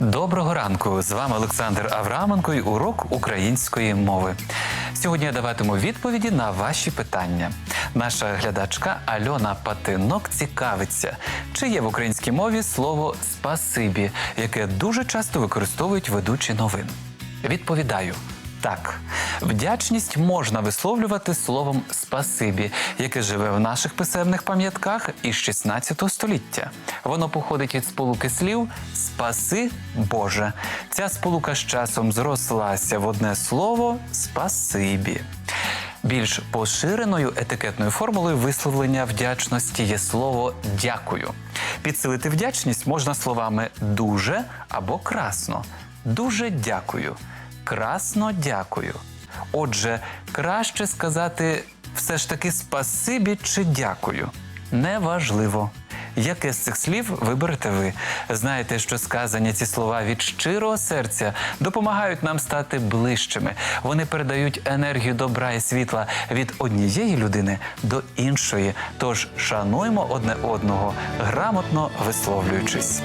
Доброго ранку! З вами Олександр Авраменко і урок української мови. Сьогодні я даватиму відповіді на ваші питання. Наша глядачка Альона Патинок цікавиться, чи є в українській мові слово спасибі, яке дуже часто використовують ведучі новин. Відповідаю. Так, вдячність можна висловлювати словом спасибі, яке живе в наших писемних пам'ятках із 16 століття. Воно походить від сполуки слів Спаси Боже. Ця сполука з часом зрослася в одне слово спасибі. Більш поширеною етикетною формулою висловлення вдячності є слово дякую. Підсилити вдячність можна словами дуже або красно. Дуже дякую. Красно дякую. Отже, краще сказати все ж таки спасибі чи дякую. Неважливо. Яке з цих слів виберете ви? Знаєте, що сказані ці слова від щирого серця допомагають нам стати ближчими. Вони передають енергію добра і світла від однієї людини до іншої. Тож шануймо одне одного, грамотно висловлюючись.